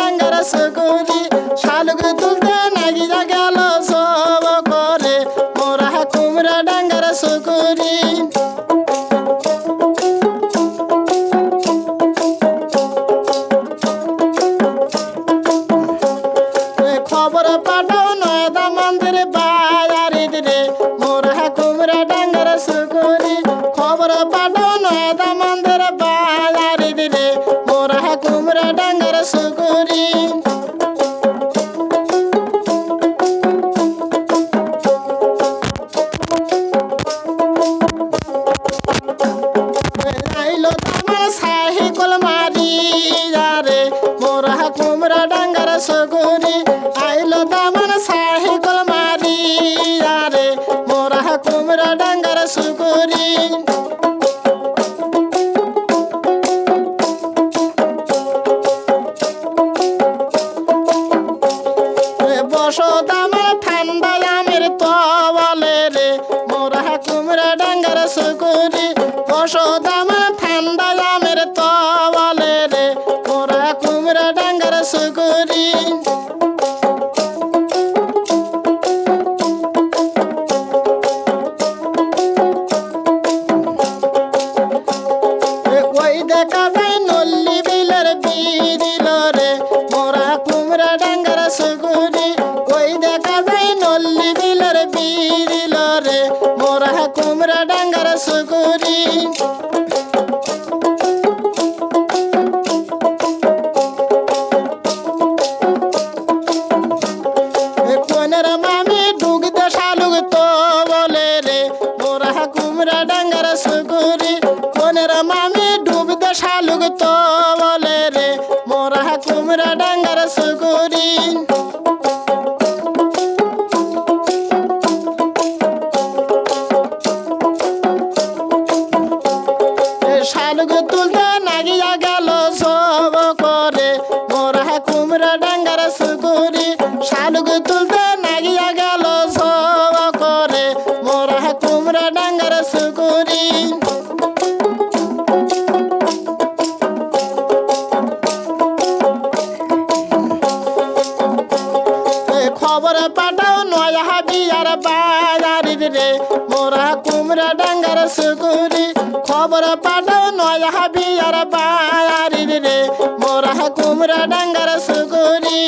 ডাঙ্গার সুকুরি শালুক সগুরি বসত ঠান্ডা আমের তলে রে মোরা কুমড়া ডাঙ্গার সুকুরি। বসত ডাঙ্গার সুগুরি ওই দেখা যায় নল্লি বিলের বিদিল রে, মোরা কুমড়া ডাঙ্গার সুগুরি ডাঙ্গার সুগুরি কোনের মামি ডুবতে শালুক তো মোরা কুমড়া ডাঙ্গার সুগুরি শালুক তুলতে নাগিয়া রে, মোরা কুমড়া ডাঙ্গার সুগুরি খবর পাঠাও নয়া বিয়ার বাজারি রে, মোরা কুমড়া ডাঙ্গার সুগুরি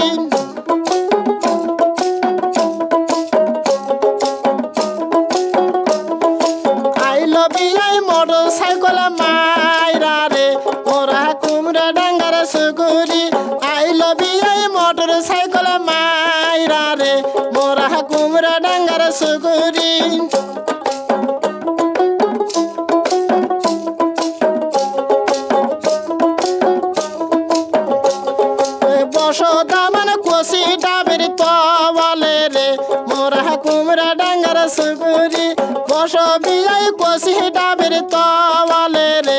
আইলো বিলাই মোটর সাইকেল মাইরা রে, মোরা কুমড়া ডাঙ্গার সুগুরি আইলো সুগুরি বসদামান কোসি ডাবের তবলে রে, মোরা কুমড়া ডাঙ্গার সুগুরি বস বিলাই কোসি ডাবের তবলে রে